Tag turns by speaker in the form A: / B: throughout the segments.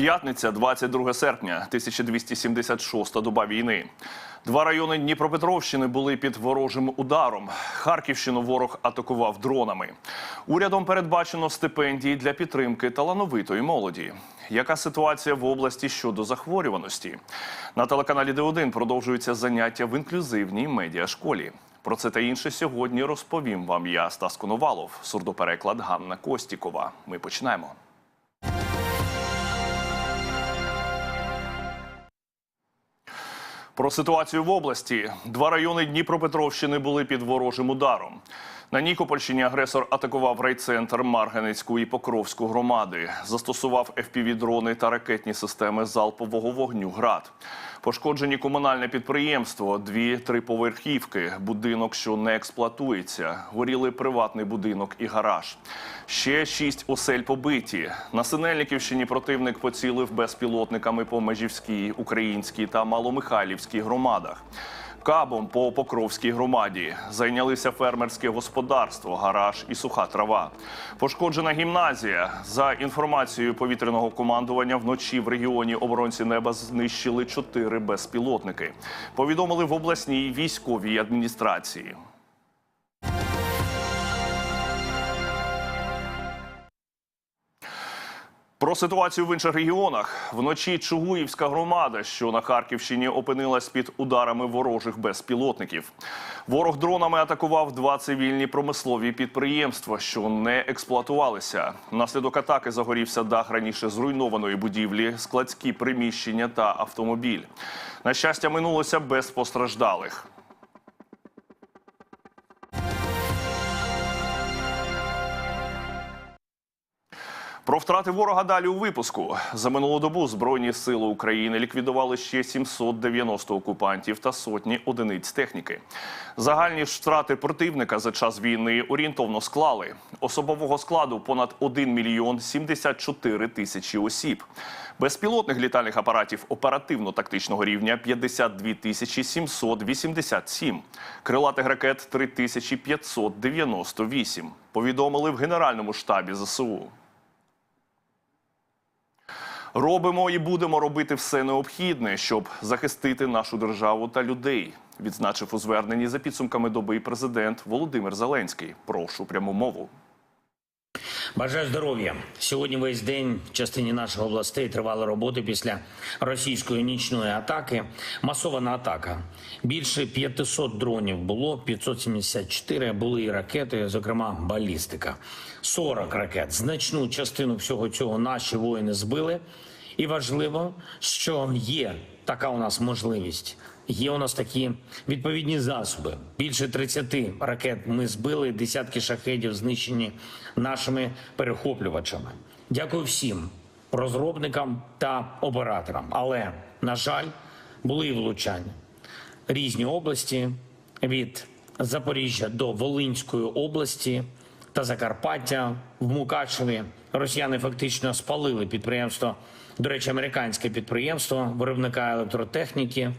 A: П'ятниця, 22 серпня, 1276 доба війни. Два райони Дніпропетровщини були під ворожим ударом. Харківщину ворог атакував дронами. Урядом передбачено стипендії для підтримки талановитої молоді. Яка ситуація в області щодо захворюваності? На телеканалі Д1 продовжуються заняття в інклюзивній медіашколі. Про це та інше сьогодні розповім вам я, Стас Коновалов, сурдопереклад Ганна Костікова. Ми починаємо. Про ситуацію в області. Два райони Дніпропетровщини були під ворожим ударом. На Нікопольщині агресор атакував райцентр Марганецьку і Покровську громади, застосував FPV-дрони та ракетні системи залпового вогню ГРАД. Пошкоджені комунальне підприємство, дві триповерхівки, будинок, що не експлуатується, горіли приватний будинок і гараж. Ще шість осель побиті. На Синельниківщині противник поцілив безпілотниками по Межівській, Українській та Маломихайлівській громадах. Кабом по Покровській громаді зайнялися фермерське господарство, гараж і суха трава. Пошкоджена гімназія. За інформацією повітряного командування, вночі в регіоні оборонці неба знищили чотири безпілотники. Повідомили в обласній військовій адміністрації. Про ситуацію в інших регіонах вночі Чугуївська громада, що на Харківщині опинилась під ударами ворожих безпілотників. Ворог дронами атакував два цивільні промислові підприємства, що не експлуатувалися. Внаслідок атаки загорівся дах раніше зруйнованої будівлі, складські приміщення та автомобіль. На щастя, минулося без постраждалих. Втрати ворога далі у випуску за минулу добу збройні сили України ліквідували ще 790 окупантів та сотні одиниць техніки. Загальні ж втрати противника за час війни орієнтовно склали особового складу понад 1 мільйон 74 тисячі осіб. Безпілотних літальних апаратів оперативно-тактичного рівня 52 тисячі 787. Крилатих ракет 3598. Повідомили в Генеральному штабі ЗСУ. Робимо і будемо робити все необхідне, щоб захистити нашу державу та людей. Відзначив у зверненні за підсумками доби президент Володимир Зеленський. Прошу пряму мову.
B: Бажаю здоров'я. Сьогодні весь день в частині наших областей тривали роботи після російської нічної атаки. Масована атака. Більше 500 дронів було, 574 були і ракети, зокрема балістика. 40 ракет. Значну частину всього цього наші воїни збили. І важливо, що є така у нас можливість. Є у нас такі відповідні засоби. Більше 30 ракет ми збили, десятки шахедів знищені нашими перехоплювачами. Дякую всім розробникам та операторам. Але на жаль, були і влучання. Різні області від Запоріжжя до Волинської області та Закарпаття в Мукачеві росіяни фактично спалили підприємство. До речі, американське підприємство виробника електротехніки.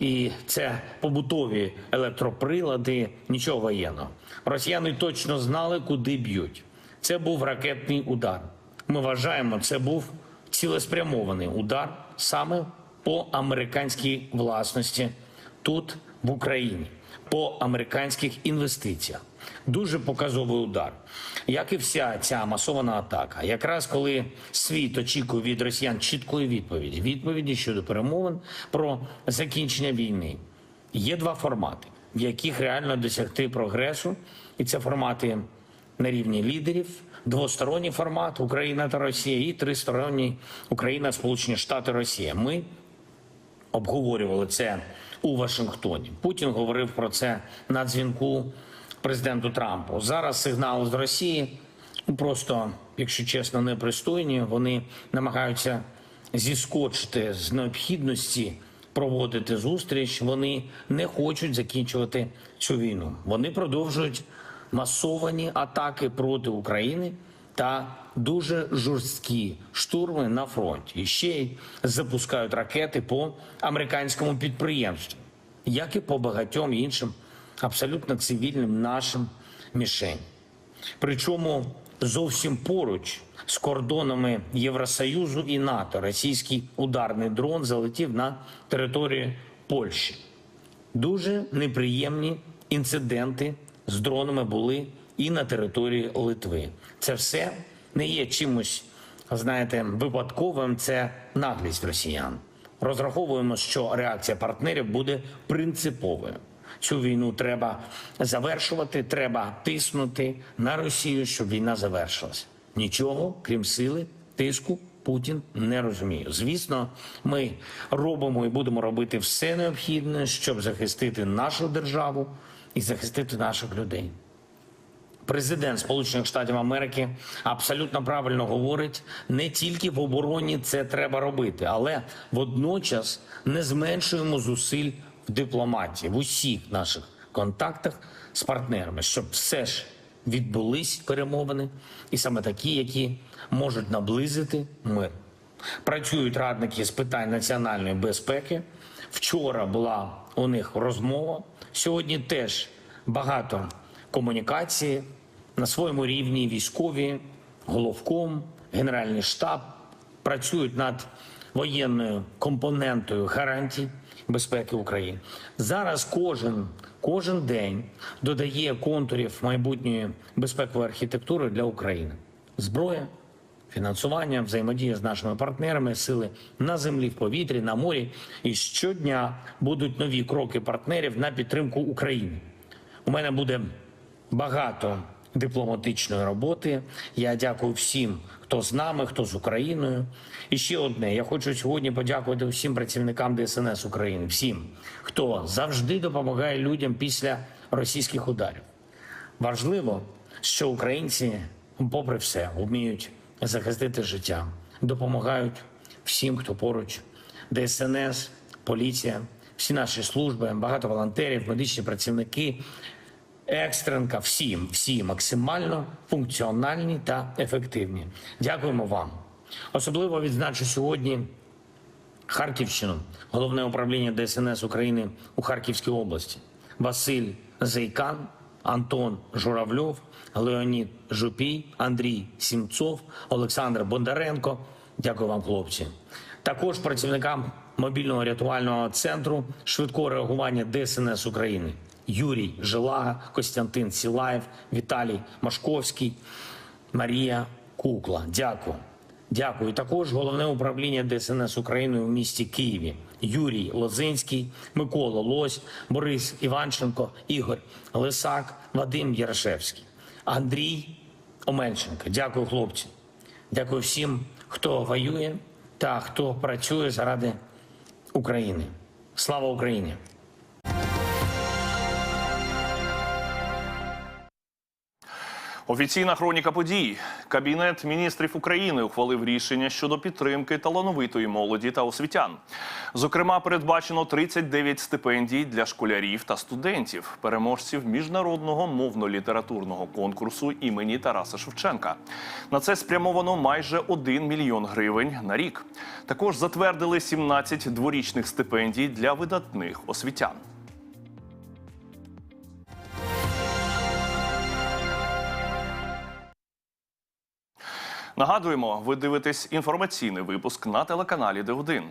B: І це побутові електроприлади, нічого воєнного. Росіяни точно знали, куди б'ють. Це був ракетний удар. Ми вважаємо, це був цілеспрямований удар саме по американській власності тут, в Україні, по американських інвестиціях. Дуже показовий удар, як і вся ця масована атака. Якраз коли світ очікує від росіян чіткої відповіді, відповіді щодо перемовин про закінчення війни. Є два формати, в яких реально досягти прогресу, і це формати на рівні лідерів, двосторонній формат Україна та Росія, і тристоронній Україна, Сполучені Штати, Росія. Ми обговорювали це у Вашингтоні. Путін говорив про це на дзвінку президенту Трампу. Зараз сигнали з Росії просто, якщо чесно, непристойні. Вони намагаються зіскочити з необхідності проводити зустріч. Вони не хочуть закінчувати цю війну. Вони продовжують масовані атаки проти України та дуже жорсткі штурми на фронті. І ще й запускають ракети по американському підприємству, як і по багатьом іншим абсолютно цивільним нашим мішень. Причому зовсім поруч з кордонами Євросоюзу і НАТО російський ударний дрон залетів на територію Польщі. Дуже неприємні інциденти з дронами були і на території Литви. Це все не є чимось, знаєте, випадковим. Це наглість росіян. Розраховуємо, що реакція партнерів буде принциповою. Цю війну треба завершувати, треба тиснути на Росію, щоб війна завершилась. Нічого, крім сили, тиску, Путін не розуміє. Звісно, ми робимо і будемо робити все необхідне, щоб захистити нашу державу і захистити наших людей. Президент Сполучених Штатів Америки абсолютно правильно говорить: не тільки в обороні це треба робити, але водночас не зменшуємо зусиль в дипломатії в усіх наших контактах з партнерами, щоб все ж відбулись перемовини, і саме такі, які можуть наблизити мир. Працюють радники з питань національної безпеки. Вчора була у них розмова. Сьогодні теж багато комунікації на своєму рівні. Військові, головком, генеральний штаб працюють над воєнною компонентою гарантій безпеки України. Зараз кожен, кожен день додає контурів майбутньої безпекової архітектури для України. Зброя, фінансування, взаємодія з нашими партнерами, сили на землі, в повітрі, на морі. І щодня будуть нові кроки партнерів на підтримку України. У мене буде багато дипломатичної роботи. Я дякую всім, хто з нами, хто з Україною. І ще одне: я хочу сьогодні подякувати всім працівникам ДСНС України, всім, хто завжди допомагає людям після російських ударів. Важливо, що українці, попри все, вміють захистити життя, допомагають всім, хто поруч. ДСНС, поліція, всі наші служби, багато волонтерів, медичні працівники, екстренка, всім, всі максимально функціональні та ефективні. Дякуємо вам. Особливо відзначу сьогодні Харківщину, головне управління ДСНС України у Харківській області. Василь Зайкан, Антон Журавльов, Леонід Жупій, Андрій Сімцов, Олександр Бондаренко. Дякую вам, хлопці. Також працівникам мобільного рятувального центру швидкого реагування ДСНС України. Юрій Желага, Костянтин Сілаєв, Віталій Машковський, Марія Кукла. Дякую. Дякую. Також головне управління ДСНС України у місті Києві. Юрій Лозинський, Микола Лось, Борис Іванченко, Ігор Лисак, Вадим Ярошевський, Андрій Омельченко. Дякую, хлопці. Дякую всім, хто воює та хто працює заради України. Слава Україні!
A: Офіційна хроніка подій. Кабінет міністрів України ухвалив рішення щодо підтримки талановитої молоді та освітян. Зокрема, передбачено 39 стипендій для школярів та студентів, переможців міжнародного мовно-літературного конкурсу імені Тараса Шевченка. На це спрямовано майже 1 мільйон гривень на рік. Також затвердили 17 дворічних стипендій для видатних освітян. Нагадуємо, ви дивитесь інформаційний випуск на телеканалі Д1.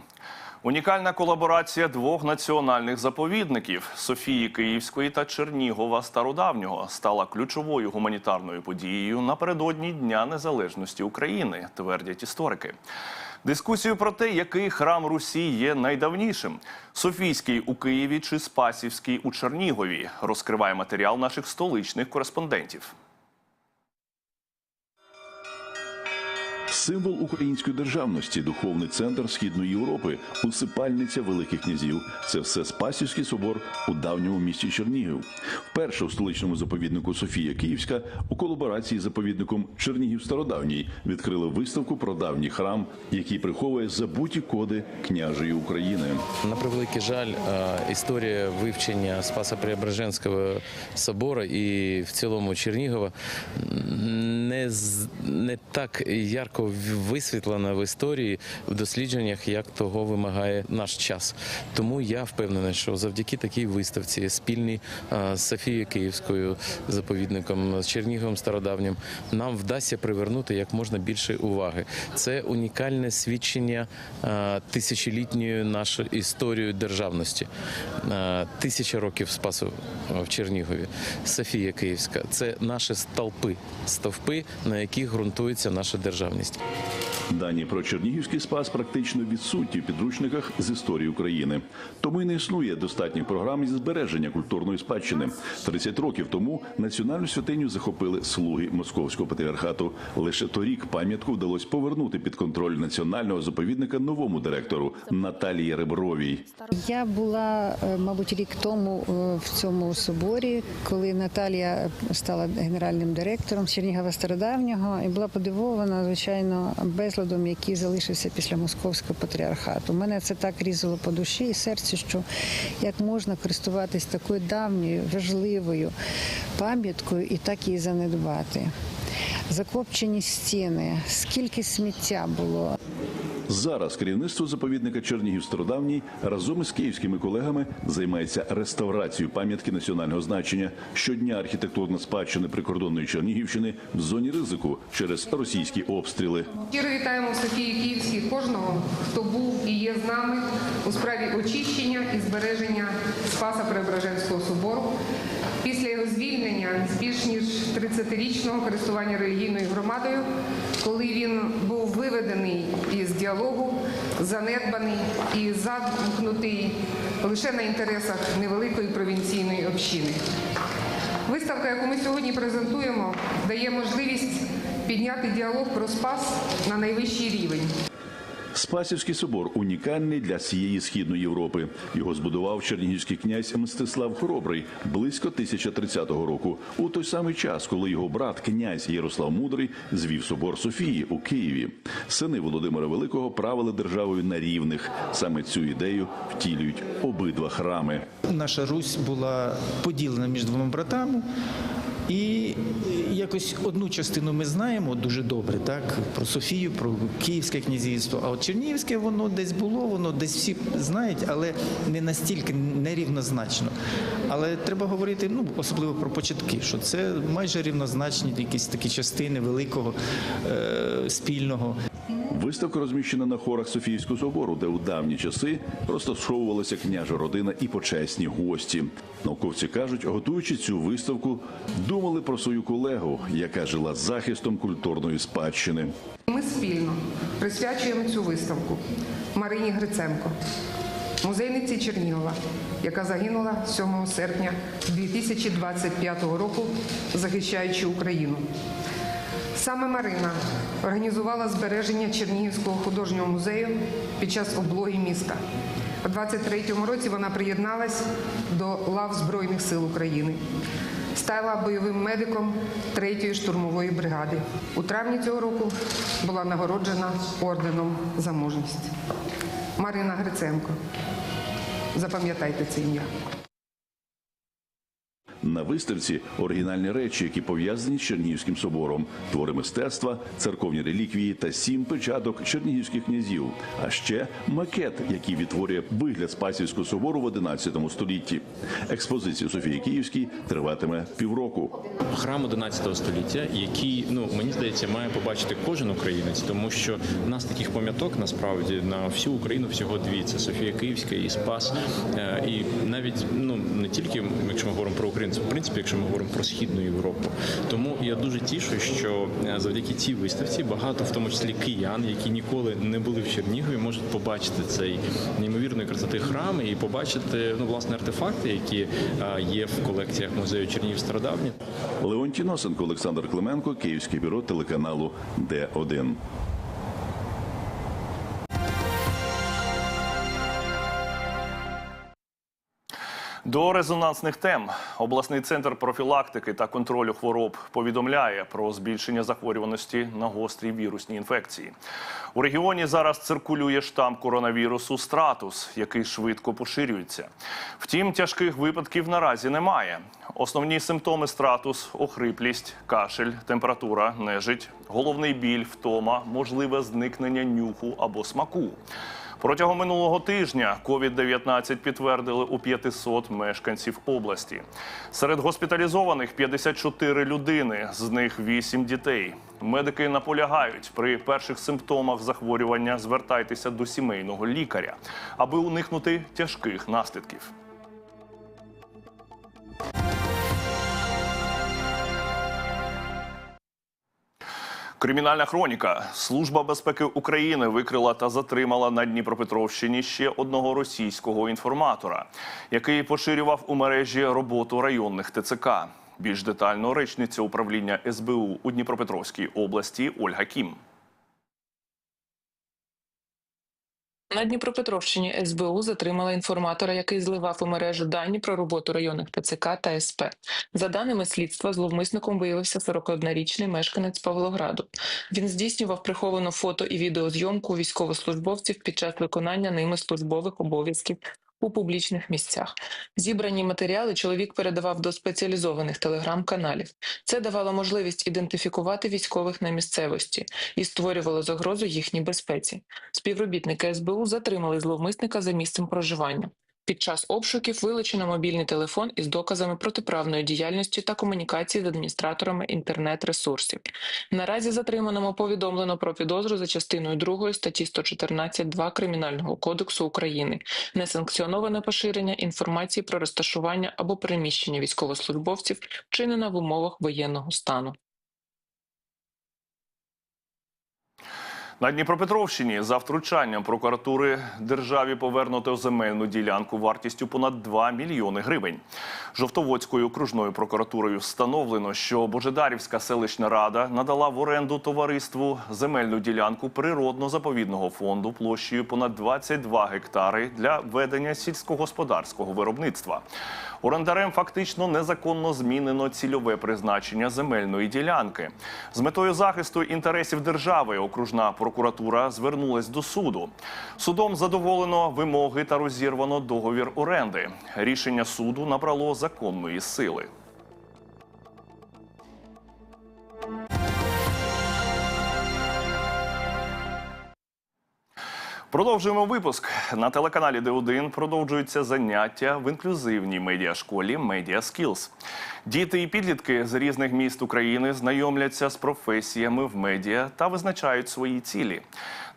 A: Унікальна колаборація двох національних заповідників Софії Київської та Чернігова Стародавнього стала ключовою гуманітарною подією напередодні Дня Незалежності України, твердять історики. Дискусію про те, який храм Русі є найдавнішим Софійський у Києві чи Спасівський у Чернігові, розкриває матеріал наших столичних кореспондентів.
C: Символ української державності, духовний центр східної Європи, усипальниця великих князів. Це все Спасівський собор у давньому місті Чернігів. Вперше у столичному заповіднику Софія Київська у колаборації з заповідником Чернігів Стародавній відкрили виставку про давній храм, який приховує забуті коди княжої України.
D: На превеликий жаль, е, історія вивчення Спаса Преображенського собору і в цілому Чернігова не, не так ярко висвітлена в історії в дослідженнях, як того вимагає наш час. Тому я впевнений, що завдяки такій виставці, спільній з Софією Київською заповідником, з Черніговом Стародавнім, нам вдасться привернути як можна більше уваги. Це унікальне свідчення тисячолітньої нашої історії державності. Тисяча років спасу в Чернігові. Софія Київська це наші стовпи, стовпи, на яких ґрунтується наша державність. Thank you.
C: Дані про Чернігівський спас практично відсутні в підручниках з історії України. Тому й не існує достатніх програм зі збереження культурної спадщини. 30 років тому національну святиню захопили слуги московського патріархату. Лише торік пам'ятку вдалося повернути під контроль національного заповідника новому директору Наталії Ребровій.
E: Я була, е, мабуть, рік тому е, в цьому соборі, коли Наталія стала генеральним директором Чернігова Стародавнього, і була подивована, звичайно, безладом, який залишився після московського патріархату. Мене це так різало по душі і серцю, що як можна користуватись такою давньою, важливою пам'яткою і так її занедбати. Закопчені стіни, скільки сміття було.
C: Зараз керівництво заповідника Чернігів Стародавній разом із київськими колегами займається реставрацією пам'ятки національного значення. Щодня архітектурна спадщина прикордонної Чернігівщини в зоні ризику через російські обстріли.
F: Щиро вітаємо Софії Київській кожного, хто був і є з нами у справі очищення і збереження Спаса Преображенського собору. Після його звільнення з більш ніж 30-річного користування релігійною громадою, коли він був виведений із діалогу, занедбаний і замкнутий лише на інтересах невеликої провінційної общини. Виставка, яку ми сьогодні презентуємо, дає можливість підняти діалог про спас на найвищий рівень.
C: Спасівський собор унікальний для всієї східної Європи. Його збудував чернігівський князь Мстислав Хоробрий близько 1030 року, у той самий час, коли його брат, князь Ярослав Мудрий, звів собор Софії у Києві. Сини Володимира Великого правили державою на рівних. Саме цю ідею втілюють обидва храми.
G: Наша Русь була поділена між двома братами. І якось одну частину ми знаємо дуже добре, так про Софію, про Київське князівство. А от Чернігівське воно десь було, воно десь всі знають, але не настільки нерівнозначно. Але треба говорити, ну особливо про початки, що це майже рівнозначні якісь такі частини великого е, спільного.
C: Виставка розміщена на хорах Софійського собору, де у давні часи розташовувалася княжа родина і почесні гості. Науковці кажуть, готуючи цю виставку, думали про свою колегу, яка жила захистом культурної спадщини.
F: Ми спільно присвячуємо цю виставку Марині Гриценко, музейниці Чернігова, яка загинула 7 серпня 2025 року, захищаючи Україну. Саме Марина організувала збереження Чернігівського художнього музею під час облоги міста. У 23-му році вона приєдналась до лав Збройних сил України. Стала бойовим медиком 3-ї штурмової бригади. У травні цього року була нагороджена орденом за мужність. Марина Гриценко. Запам'ятайте це ім'я.
C: На виставці оригінальні речі, які пов'язані з Чернігівським собором, твори мистецтва, церковні реліквії та сім печаток чернігівських князів. А ще макет, який відтворює вигляд Спасівського собору в 11 столітті. Експозиція Софії Київській триватиме півроку.
H: храм 11 століття, який ну мені здається має побачити кожен українець, тому що в нас таких пам'яток насправді на всю Україну всього дві: це Софія Київська і Спас. Е, І навіть ну не тільки якщо ми говоримо про українців, в принципі, якщо ми говоримо про східну Європу. Тому я дуже тішу, що е, завдяки цій виставці багато, в тому числі киян, які ніколи не були в Чернігові, можуть побачити цей неймовірної красоти храм і побачити ну власне артефакти, які е, є в колекціях музею Чернігів Стародавні.
C: Леонтій Носенко, Олександр Клименко, Київське бюро телеканалу Д1.
A: До резонансних тем обласний центр профілактики та контролю хвороб повідомляє про збільшення захворюваності на гострі вірусні інфекції. У регіоні зараз циркулює штам коронавірусу стратус, який швидко поширюється. Втім, тяжких випадків наразі немає. Основні симптоми стратус, охриплість, кашель, температура, нежить, головний біль, втома, можливе зникнення нюху або смаку. Протягом минулого тижня COVID-19 підтвердили у 500 мешканців області. Серед госпіталізованих 54 людини, з них 8 дітей. Медики наполягають, при перших симптомах захворювання звертайтеся до сімейного лікаря, аби уникнути тяжких наслідків. Кримінальна хроніка. Служба безпеки України викрила та затримала на Дніпропетровщині ще одного російського інформатора, який поширював у мережі роботу районних ТЦК. Більш детально речниця управління СБУ у Дніпропетровській області Ольга Кім.
I: На Дніпропетровщині СБУ затримала інформатора, який зливав у мережу дані про роботу районних ТЦК та СП. За даними слідства, зловмисником виявився 41-річний мешканець Павлограду. Він здійснював приховану фото і відеозйомку військовослужбовців під час виконання ними службових обов'язків у публічних місцях. Зібрані матеріали чоловік передавав до спеціалізованих телеграм-каналів. Це давало можливість ідентифікувати військових на місцевості і створювало загрозу їхній безпеці. Співробітники СБУ затримали зловмисника за місцем проживання. Під час обшуків вилучено мобільний телефон із доказами протиправної діяльності та комунікації з адміністраторами інтернет-ресурсів. Наразі затриманому повідомлено про підозру за частиною 2 статті 114.2 Кримінального кодексу України несанкціоноване поширення інформації про розташування або переміщення військовослужбовців, вчинена в умовах воєнного стану.
A: На Дніпропетровщині за втручанням прокуратури державі повернуто земельну ділянку вартістю понад 2 мільйони гривень. Жовтоводською окружною прокуратурою встановлено, що Божедарівська селищна рада надала в оренду товариству земельну ділянку природно-заповідного фонду площею понад 22 гектари для ведення сільськогосподарського виробництва. Орендарем фактично незаконно змінено цільове призначення земельної ділянки. З метою захисту інтересів держави окружна прокуратура звернулась до суду. Судом задоволено вимоги та розірвано договір оренди. Рішення суду набрало законної сили. Продовжуємо випуск на телеканалі Д1 Продовжуються заняття в інклюзивній медіашколі Media Skills. Діти і підлітки з різних міст України знайомляться з професіями в медіа та визначають свої цілі.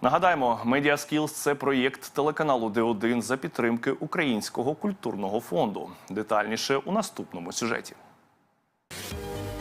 A: Нагадаємо, Media Skills – це проєкт телеканалу Д1 за підтримки Українського культурного фонду. Детальніше у наступному сюжеті.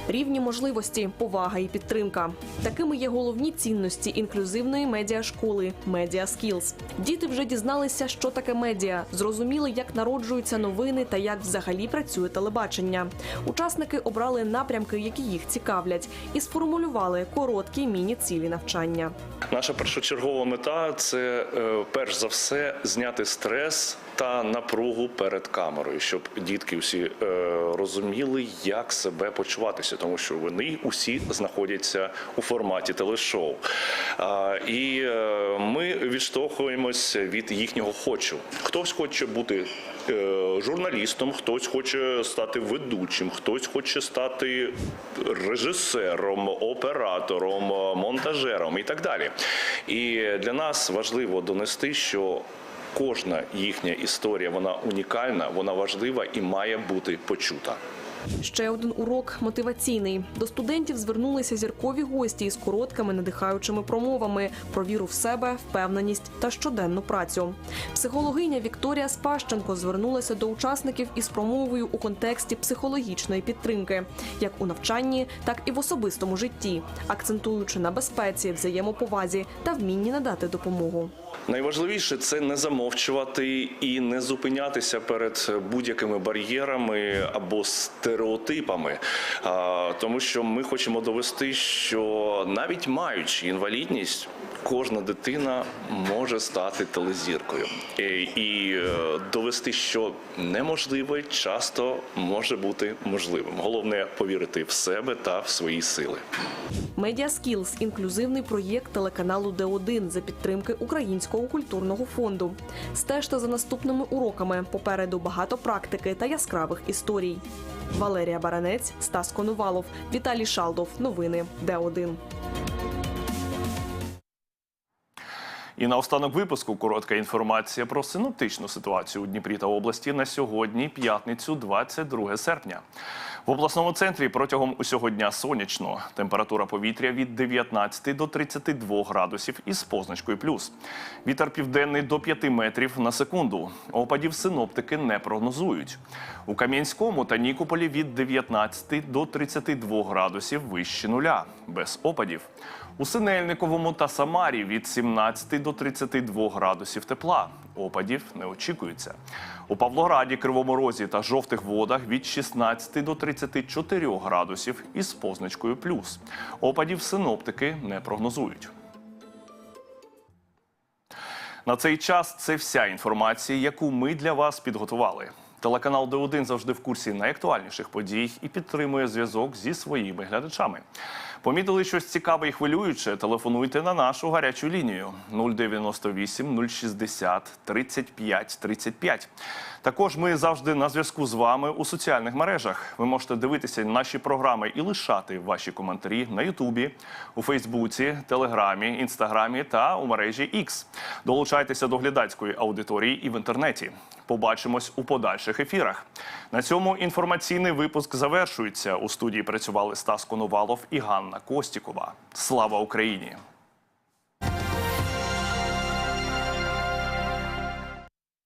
J: Рівні можливості, повага і підтримка. Такими є головні цінності інклюзивної медіашколи Skills. Діти вже дізналися, що таке медіа, зрозуміли, як народжуються новини та як взагалі працює телебачення. Учасники обрали напрямки, які їх цікавлять, і сформулювали короткі міні-цілі навчання.
A: Наша першочергова мета це е, перш за все зняти стрес та напругу перед камерою, щоб дітки всі е, розуміли, як себе почуватися, тому що вони усі знаходяться у форматі телешоу. І е, ми відштовхуємось від їхнього хочу. Хтось хоче бути е, журналістом, хтось хоче стати ведучим, хтось хоче стати режисером, оператором, монтажером і так далі. І для нас важливо донести, що кожна їхня історія вона унікальна, вона важлива і має бути почута.
J: Ще один урок мотиваційний. До студентів звернулися зіркові гості із короткими надихаючими промовами про віру в себе, впевненість та щоденну працю. Психологиня Вікторія Спащенко звернулася до учасників із промовою у контексті психологічної підтримки, як у навчанні, так і в особистому житті, акцентуючи на безпеці, взаємоповазі та вмінні надати допомогу.
A: Найважливіше це не замовчувати і не зупинятися перед будь-якими бар'єрами або стереотипами, тому що ми хочемо довести, що навіть маючи інвалідність, кожна дитина може стати телезіркою і, і е, довести, що неможливе часто може бути можливим. Головне повірити в себе та в свої сили.
J: Media Skills – інклюзивний проєкт телеканалу Д1 за підтримки Українського культурного фонду. Стежте за наступними уроками. Попереду багато практики та яскравих історій. Валерія Баранець, Стас Конувалов, Віталій Шалдов. Новини Д1.
A: І на останок випуску коротка інформація про синоптичну ситуацію у Дніпрі та області на сьогодні, п'ятницю, 22 серпня. В обласному центрі протягом усього дня сонячно. Температура повітря від 19 до 32 градусів із позначкою плюс. Вітер південний до 5 метрів на секунду. Опадів синоптики не прогнозують. У Кам'янському та Нікополі від 19 до 32 градусів вище нуля, без опадів. У Синельниковому та Самарі від 17 до 32 градусів тепла. Опадів не очікується. У Павлограді, Кривому Розі та жовтих водах від 16 до 34 градусів із позначкою плюс. Опадів синоптики не прогнозують. На цей час це вся інформація, яку ми для вас підготували. Телеканал Д1 завжди в курсі найактуальніших подій і підтримує зв'язок зі своїми глядачами. Помітили щось цікаве і хвилююче? Телефонуйте на нашу гарячу лінію 098 060 35 35. Також ми завжди на зв'язку з вами у соціальних мережах. Ви можете дивитися наші програми і лишати ваші коментарі на Ютубі, у Фейсбуці, Телеграмі, Інстаграмі та у мережі X. Долучайтеся до глядацької аудиторії і в інтернеті. Побачимось у подальших ефірах. На цьому інформаційний випуск завершується. У студії працювали Стас Коновалов і Ганна Костікова. Слава Україні!